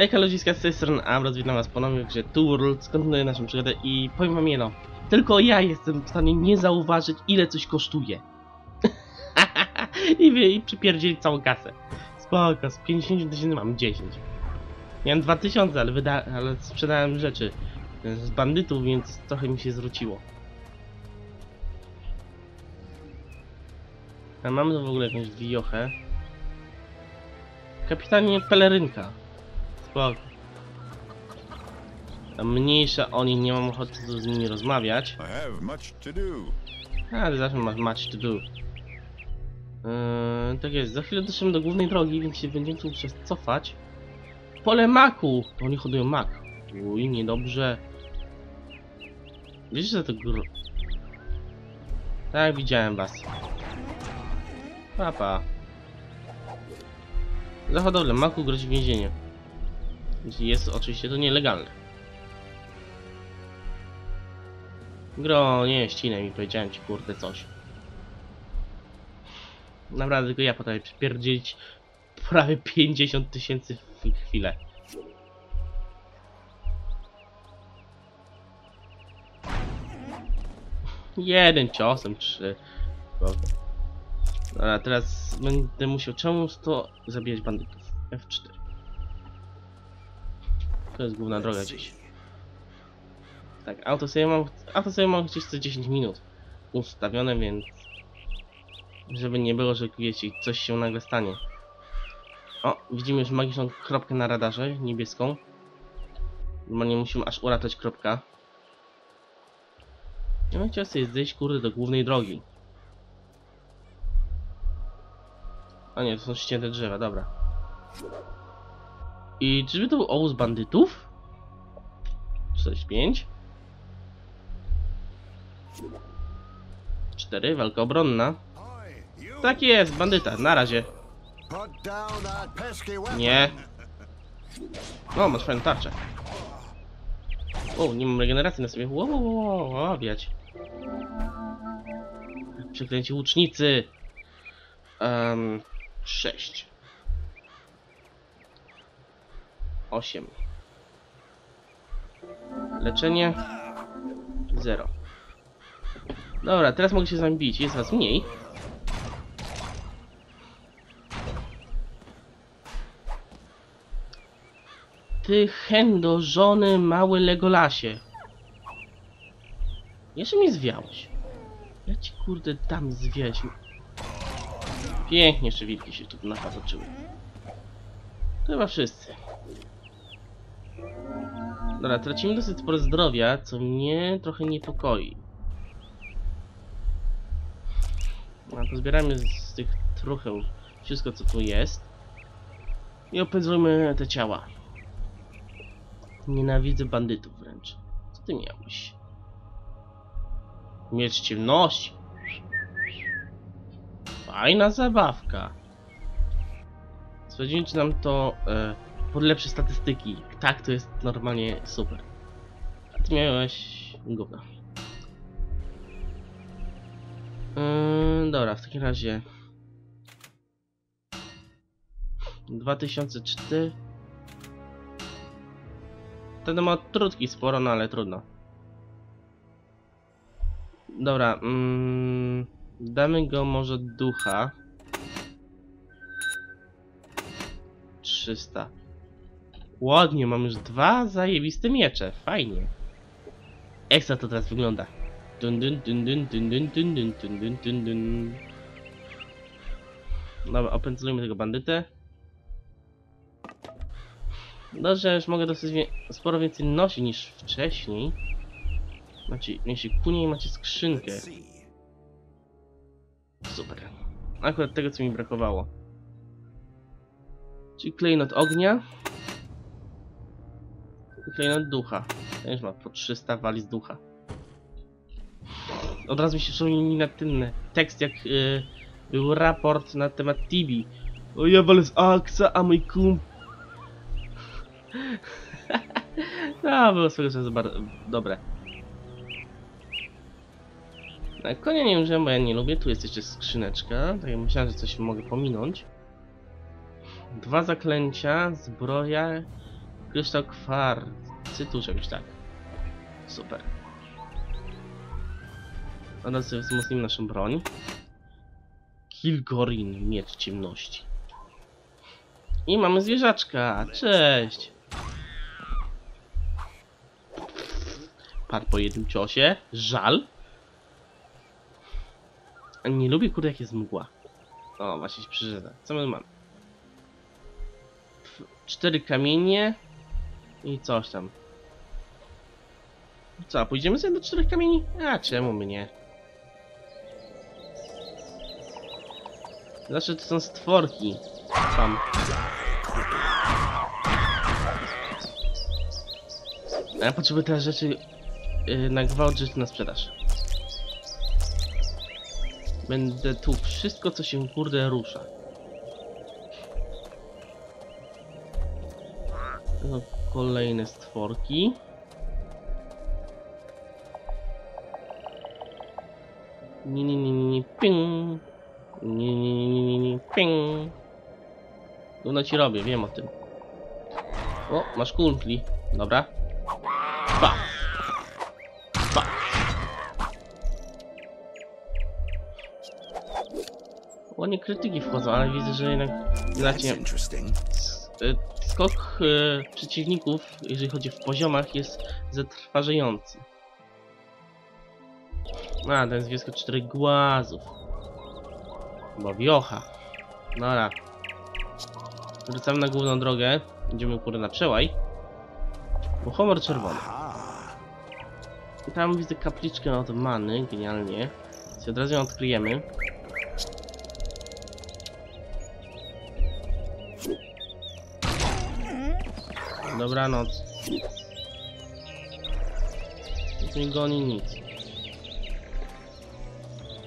Ejka ludziska z tej strony Amros, witam was ponownie w grze Two naszą przygodę i powiem wam jedno. Tylko ja jestem w stanie nie zauważyć ile coś kosztuje. I, I przypierdzielić całą kasę. Spoko, z 50 tysięcy mam 10. Miałem 2000, ale, wyda ale sprzedałem rzeczy e, z bandytów, więc trochę mi się zwróciło. A mamy tu w ogóle jakąś wiochę. Kapitanie pelerynka. Spoko. Mniejsza o nich, nie mam ochoty z nimi rozmawiać. Ale zawsze masz much to do. Yy, tak jest, za chwilę dotrzemy do głównej drogi, więc się będziemy tu przez cofać. Pole maku! Oni hodują mak. Uj, niedobrze. Wiesz, że to gór... Tak, widziałem was. Papa. Za hodowlę maku grozi więzienie. Jest oczywiście to nielegalne. Gro, nie ścinaj mi, powiedziałem ci kurde coś. Naprawdę tylko ja potrafię przypierdzielić prawie 50 tysięcy w chwilę. Jeden ciosem, trzy. Dobra, teraz będę musiał czemu to zabijać bandytów. F4. To jest główna droga gdzieś. Tak, auto sobie mam, auto sobie mam gdzieś co 10 minut ustawione, więc żeby nie było, że wiecie, coś się nagle stanie. O, widzimy już magiczną kropkę na radarze, niebieską. Normalnie musimy aż uratać kropka. Ja bym chciał sobie zejść, kurde, do głównej drogi. A nie, to są ścięte drzewa, dobra. I czyżby to był obóz bandytów? 45 4, walka obronna. Tak jest, bandyta, na razie. Nie. O, masz fajną tarczę. O, nie mam regeneracji na sobie. Wow, wow, wow, wow. Przeklęci łucznicy. Um, 6. 8. Leczenie. 0. Dobra, teraz mogę się z bić. Jest was mniej. Ty chędo, żony, mały Legolasie. Jeszcze mnie zwiałeś. Ja ci kurde tam zwiać. Pięknie jeszcze wilki się tu napatoczyły. To chyba wszyscy. Dobra, tracimy dosyć sporo zdrowia, co mnie trochę niepokoi. To zbieramy z, z tych trucheł wszystko co tu jest. I opędzujmy te ciała. Nienawidzę bandytów wręcz. Co ty miałeś? Miecz ciemności. Fajna zabawka. Sprawdzimy, czy nam to e, podlepszy statystyki. Jak tak, to jest normalnie super. A ty miałeś gówno. Yy, dobra, w takim razie 2004 Ten ma trudki sporo, no ale trudno. Dobra, mm, damy go może ducha. 300. Ładnie, mam już dwa zajebiste miecze, fajnie. Ekstra to teraz wygląda. Dun dun dun dun dun dun dun dun dun dun dun dun. Dobra, opędzlujmy tego bandytę. Dobrze, już mogę dosyć wie sporo więcej nosić niż wcześniej. Macie, macie kunie i macie skrzynkę. Super. Akurat tego, co mi brakowało. Czyli klejnot ognia. I klejnot ducha. Ten już ma po 300 wali z ducha. Od razu mi się przypomniał na ten tekst, jak y, był raport na temat Tibi. O ja walę z Aksa, a mój kum... no, było swego czasu bardzo dobre. Na konia nie użyłem, bo ja nie lubię. Tu jest jeszcze skrzyneczka. Tak jak myślałem, że coś mogę pominąć. Dwa zaklęcia, zbroja Kryształ kwarcytu, czegoś tak. Super. Teraz wzmocnimy naszą broń. Kilgorin, miecz ciemności. I mamy zwierzaczka, cześć! Padł po jednym ciosie, żal. Nie lubię kurde jak jest mgła. O, właśnie się przeżywa. Co my mamy? Cztery kamienie i coś tam. Co, pójdziemy sobie do czterech kamieni? A czemu my nie? Zawsze to są stworki. Tam. Ja potrzebuję te rzeczy yy, na gwałt, rzeczy na sprzedaż. Będę tu wszystko, co się kurde rusza. Kolejne stworki. Nie, nie, nie, nie, nie, ping. Nie, nie, nie, nie, nie, nie, ping. Gówno ci robię, wiem o tym. O, masz kumpli. Dobra. Pa. Pa. Ładnie krytyki wchodzą, ale widzę, że jednak interesting. y, skok y, przeciwników, jeżeli chodzi w poziomach, jest zatrważający. A, ten zwierzę czterech głazów. Bo wiocha. Dobra. Wracamy na główną drogę. Idziemy kurde na przełaj. Bo homor czerwony. I tam widzę kapliczkę od many, genialnie. Więc od razu ją odkryjemy. Dobranoc. Nic nie goni nic.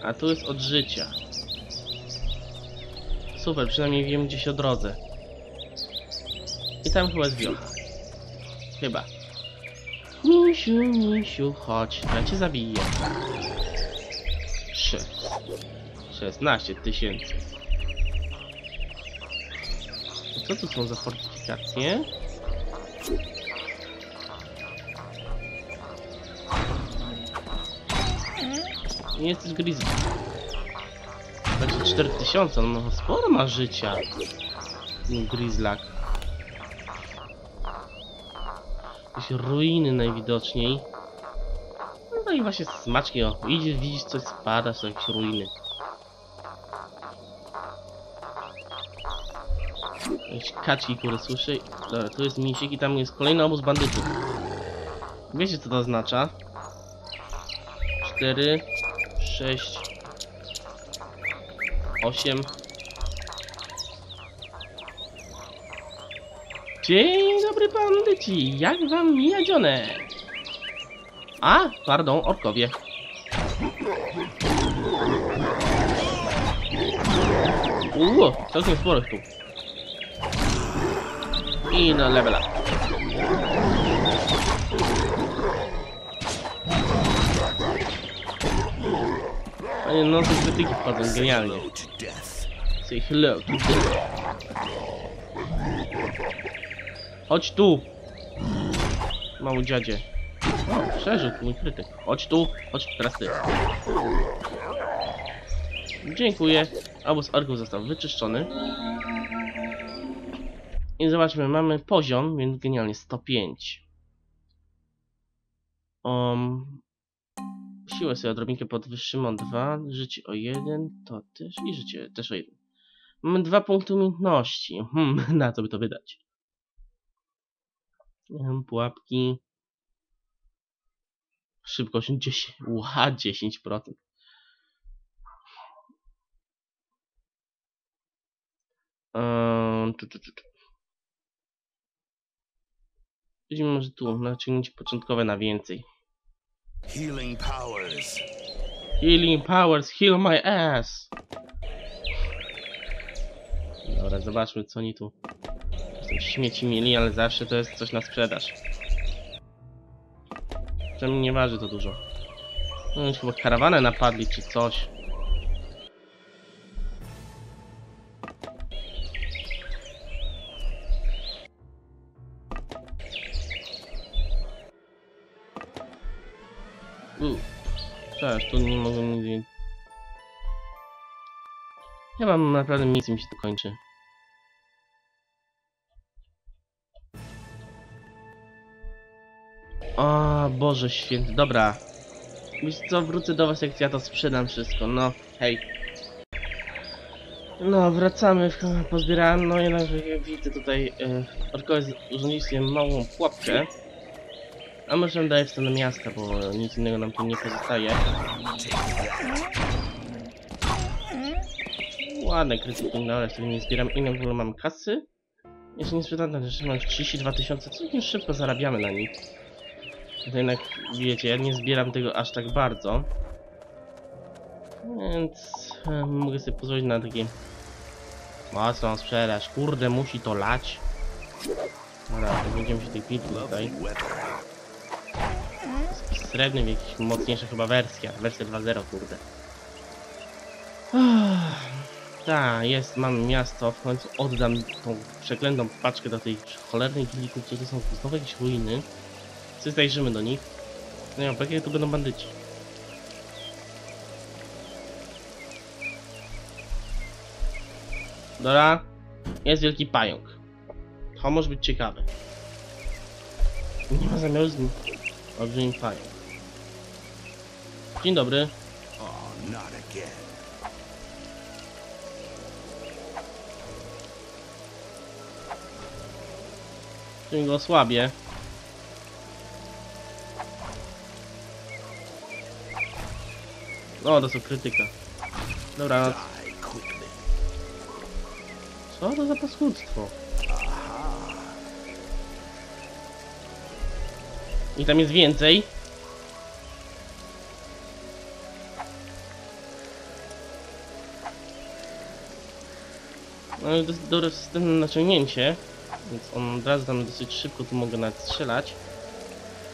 A tu jest od życia. Super, przynajmniej wiem gdzieś o drodze. I tam chyba jest wiocha. Chyba. Misiu, misiu, chodź, ja cię zabiję. Trzy. 16 tysięcy. Co tu są za fortyfikacje? Nie jesteś grizzly. Będzie 4000, on ma sporo ma życia. Ten Grizzlak. Jakieś ruiny najwidoczniej. No i właśnie smaczki, o. Idziesz, widzisz coś spada, są jakieś ruiny. Jakieś kaczki, które słyszę. Dobra, tu jest misik i tam jest kolejny obóz bandytów. Wiecie co to oznacza? 4, 6, 8. Dzień dobry bandyci, jak wam mija? A, pardon, orkowie. Uuu, całkiem sporych tu. I na level up. Panie, no te krytyki wchodzą genialnie. Death. Say hello to them. Chodź tu! Mały dziadzie. O, przeżył mój krytyk. Chodź tu, chodź teraz ty. Dziękuję. Obóz orków został wyczyszczony. I zobaczmy, mamy poziom, więc genialnie 105. Um, siłę sobie odrobinkę podwyższymy o 2, życie o 1, to też i życie też o 1. Mamy dwa punkty umiejętności. Hmm, na co by to wydać? Pułapki. Szybkość 10. Ła, 10%. Ehm, tu, tu, tu, tu. Widzimy może tu naciągnięcie początkowe na więcej. Healing powers. Healing powers, heal my ass! Dobra, zobaczmy co oni tu są śmieci mieli, ale zawsze to jest coś na sprzedaż. Przynajmniej nie waży to dużo. No już chyba karawanę napadli czy coś. Przecież tu nie mogę nic. Ja mam naprawdę nic mi się to kończy. O Boże święty, dobra. Wiesz co, wrócę do was jak ja to sprzedam wszystko, no hej. No, wracamy, pozbierałem, no jednak widzę tutaj, e, orkowie z- urządzili sobie małą pułapkę. A może daję w stronę miasta, bo nic innego nam tu nie pozostaje. Ładne krytyki, no ale wtedy nie zbieram. Ile w ogóle mam kasy? Jeszcze nie sprzedane rzeczy, mam już 32 tysiące, całkiem szybko zarabiamy na nich. To jednak, wiecie, ja nie zbieram tego aż tak bardzo. Więc e, mogę sobie pozwolić na takie mocną sprzedaż. Kurde, musi to lać. Dobra, będziemy się tej pilki tutaj. Lovely weather. Jakiś srebrny, w jakiś mocniejsza chyba wersja. Wersja 2.0, kurde. Tak, jest, mamy miasto. W końcu oddam tą przeklętą paczkę do tej cholernej gili kupców. To są znowu jakieś ruiny. Czy zajrzymy do nich? No ja, jakie tu będą bandyci. Dobra, jest wielki pająk. To może być ciekawe. Nie ma zamiaru z nim. Olbrzymi pająk. Dzień dobry. Czym go osłabię. O, to są krytyka. Dobra, co to za paskudztwo? I tam jest więcej. No jest dobre systemne naciągnięcie, więc on od razu tam dosyć szybko tu mogę nawet strzelać.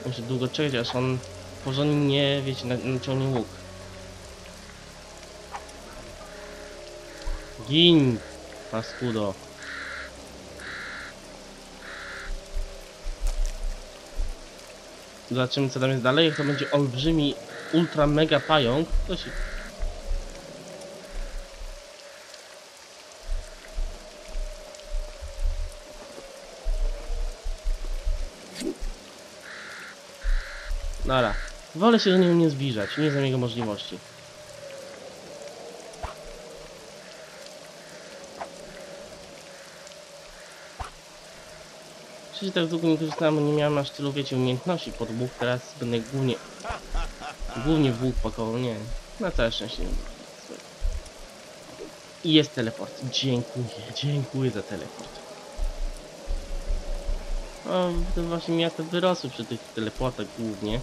Muszę długo czekać, aż on porządnie, wiecie, na- naciągnie łuk. Gin, paskudo. Zobaczymy co tam jest dalej. Jak to będzie olbrzymi, ultra mega pająk, to się... Dobra. Wolę się do niego nie zbliżać, nie znam jego możliwości. Przecież tak długo nie korzystałem, nie miałem aż tylu, wiecie, umiejętności pod łuk, teraz będę głównie... Głównie łuk pakował, nie. Na całe szczęście nie. I jest teleport. Dziękuję, dziękuję za teleport. O, to właśnie miasta wyrosły przy tych teleportach głównie.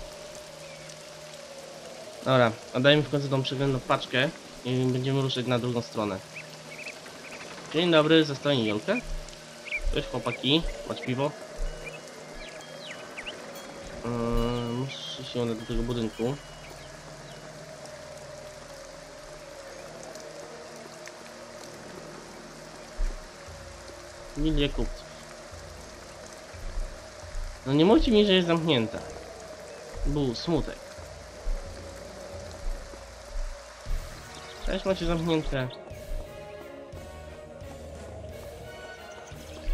Dobra, oddajmy w końcu tą przeglądną paczkę i będziemy ruszać na drugą stronę. Dzień dobry, zostanie Jolkę. Cześć chłopaki, masz piwo? Yy, muszę się udać do tego budynku. Milię kupców. No nie mówcie mi, że jest zamknięta. Był smutek. Też macie zamknięte.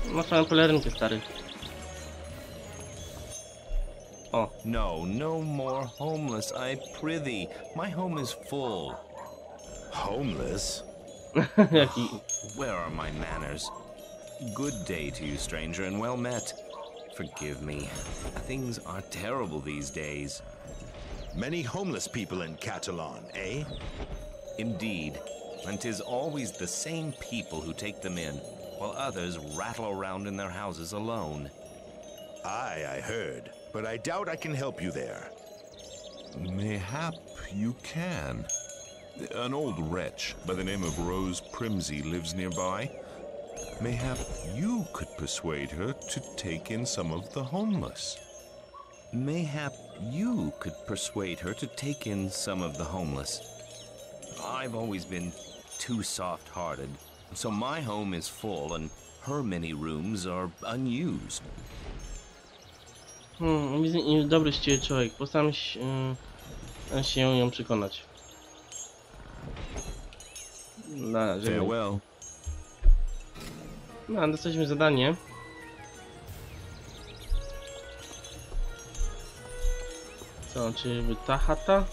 Masz swoją pelerynkę, stary. O, No, no more homeless, I prithee. My home is full. Homeless? jaki... Where are my manners? Good day to you, stranger, and well met. Forgive me. Things are terrible these days. Many homeless people in Catalan, eh? Indeed. And 'tis always the same people who take them in, while others rattle around in their houses alone. Aye, I heard, but I doubt I can help you there. Mayhap you can. An old wretch by the name of Rose Primsey lives nearby. Mayhap you could persuade her to take in some of the homeless. Mayhap you could persuade her to take in some of the homeless. I've always been too soft hearted, so my home is full and her many rooms are unused. Hmm, nie- dobry z człowiek. Postaram się... Yy, się ją przekonać. Na razie. Farewell. No, dostaliśmy zadanie. Co, ta chata?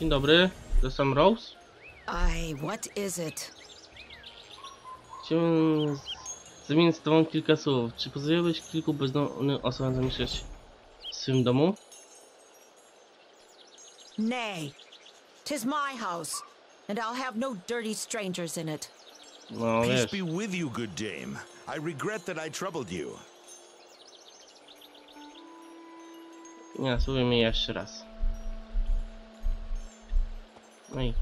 Dzień dobry, to sam Rose. I. What is it? Chciałbym z- zamienić z tobą kilka słów. Czy pozwoliłbyś kilku bezdomnym osobom zamieszkać w swym domu? Nay. Tis my house, and I'll have no dirty strangers in it. No Peace wiesz, be with you, good dame. I regret that I troubled you. nie, słuchaj mnie jeszcze raz. No i...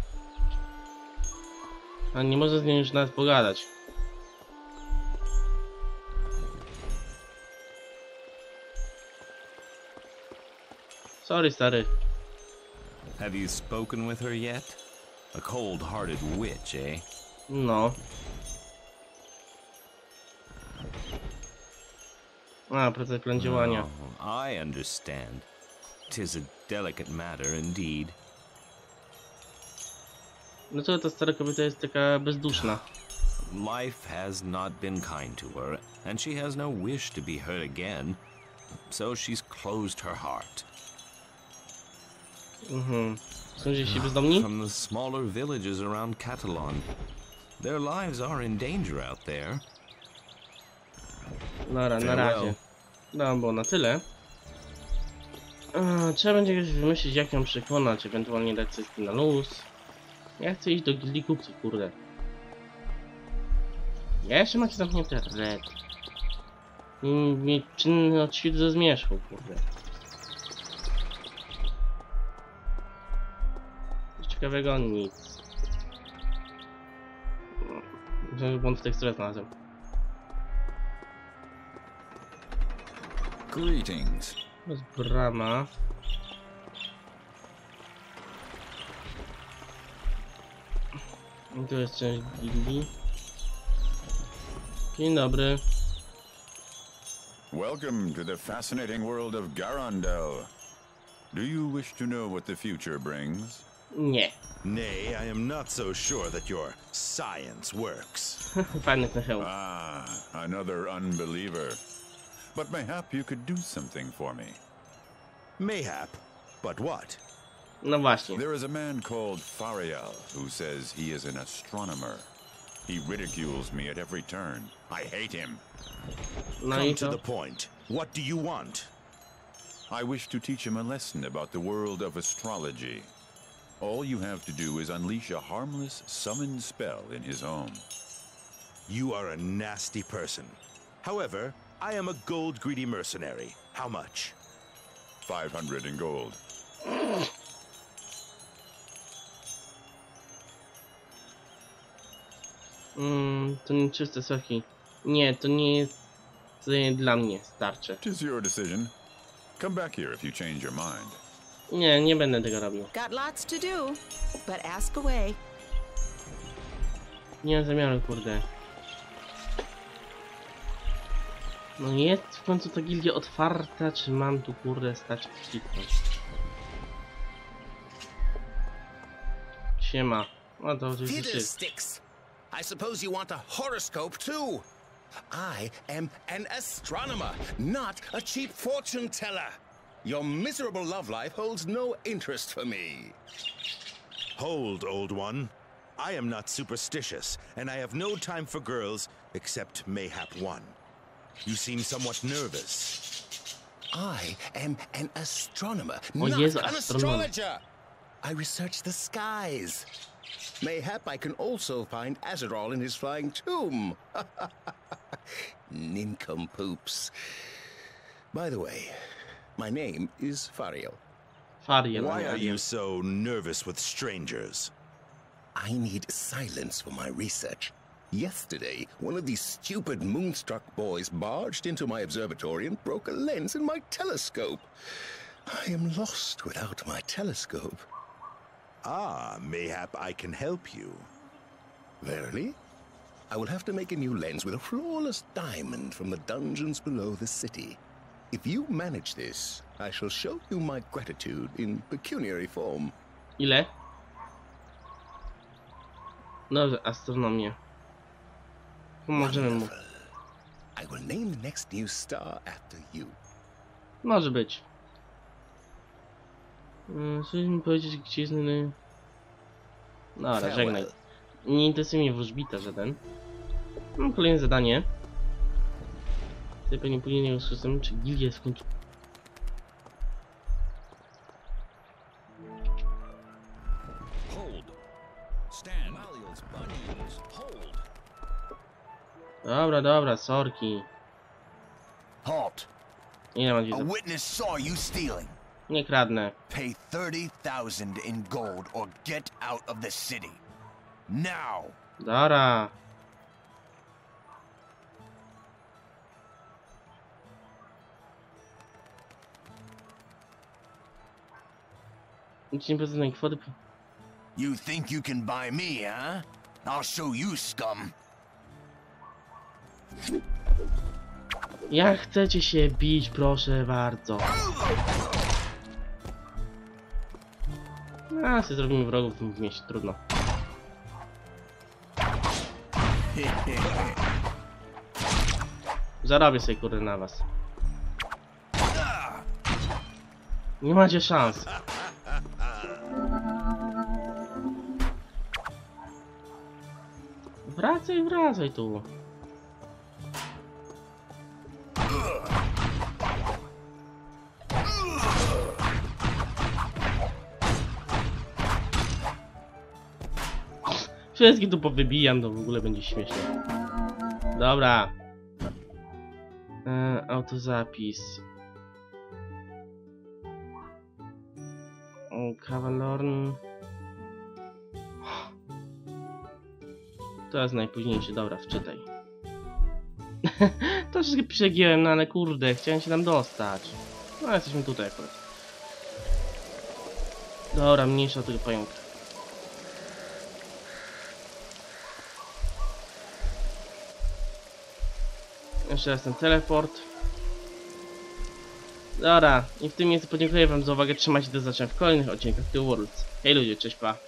A nie można z nią już nawet pogadać. Sorry, stary. Have you spoken with her yet? A cold-hearted witch, eh? No. A, proces plan działania. Oh, I understand. Tis a delicate matter indeed. Dlaczego ta stara kobieta jest taka bezduszna? Life has not been kind to her, and she has no wish to be hurt again. So she's closed her heart. Mhm. Są gdzieś bezdomni? From the smaller villages around Catalan. Their lives are in danger out there. Nara, na razie. No, bo na tyle. A, trzeba będzie wymyślić, jak ją przekonać, ewentualnie dać coś na luz. Ja chcę iść do gildii kupców, kurde. Ja jeszcze macie zamknięte red. Mieć czynny od świtu ze zmierzchu, kurde. Coś ciekawego? Nic. Myślę, że błąd w teksturze znalazłem. Greetings. To jest brama. I tu jest część gildii. Dzień dobry. Welcome to the fascinating world of Garandel. Do you wish to know what the future brings? Nie. Nay, I am not so sure that your science works. Fajny ten hełm. Ah, another unbeliever. But mayhap you could do something for me. Mayhap, but what? No właśnie. There is a man called Fariel who says he is an astronomer. He ridicules me at every turn. I hate him. No Come to the point. What do you want? I wish to teach him a lesson about the world of astrology. All you have to do is unleash a harmless summon spell in his home. You are a nasty person. However, I am a gold greedy mercenary. How much? 500 in gold. Mm, to nie czyste soki. Nie, to nie jest to nie dla mnie starcze. Tis your decision. Come back here if you change your mind. Nie, nie będę tego robił. Got lots to do, but ask away. Nie mam zamiaru, kurde. No jest w końcu ta gildia otwarta, czy mam tu kurde stać kliknąć? Siema. No to oczywiście! I suppose you want a horoscope too. I am an astronomer, not a cheap fortune teller. Your miserable love life holds no interest for me. Hold, old one. I am not superstitious, and I have no time for girls except mayhap one. You seem somewhat nervous. I am an astronomer, Oh, not yes, an astronomer. astrologer. I research the skies. Mayhap I can also find Azerol in his flying tomb. Nincompoops. By the way, my name is Fariel. Fariel. Why are you so nervous with strangers? I need silence for my research. Yesterday, one of these stupid moonstruck boys barged into my observatory and broke a lens in my telescope. I am lost without my telescope. Ah, mayhap I can help you. Verily? I will have to make a new lens with a flawless diamond from the dungeons below the city. If you manage this, I shall show you my gratitude in pecuniary form. Ile? Dobrze, astronomię. Pomożemy mu. I will name the next new star after you. Może być. Mm, Chcesz mi powiedzieć, gdzie jest inny... Dobra, żegnaj. Nie interesuje mnie wróżbita żaden. Mam kolejne zadanie. Tutaj pewnie później nie usłyszę, czy gildia hold. Dobra, dobra, sorki. Halt. Ile mam A witness saw you stealing. Nie kradnę. Pay 30,000 in gold or get out of the city. Now. Dara. Poznanej kwoty. You think you can buy me, huh? I'll show you, scum. Jak chcecie się bić, proszę bardzo. A, sobie zrobimy wrogów w tym mieście, trudno. Zarobię sobie kurde na was. Nie macie szans. Wracaj, wracaj tu. Wszystkich tu powybijam, to w ogóle będzie śmieszne. Dobra. E, autozapis. O, Kawalorn. To jest najpóźniejszy, dobra, wczytaj. Troszeczkę przegięłem, no ale kurde, chciałem się tam dostać. No, jesteśmy tutaj akurat. Dobra, mniejsza tego pająka. Jeszcze raz ten teleport. Dobra, i w tym miejscu podziękuję wam za uwagę. Trzymajcie do zobaczenia w kolejnych odcinkach The Worlds. Hej ludzie, cześć pa.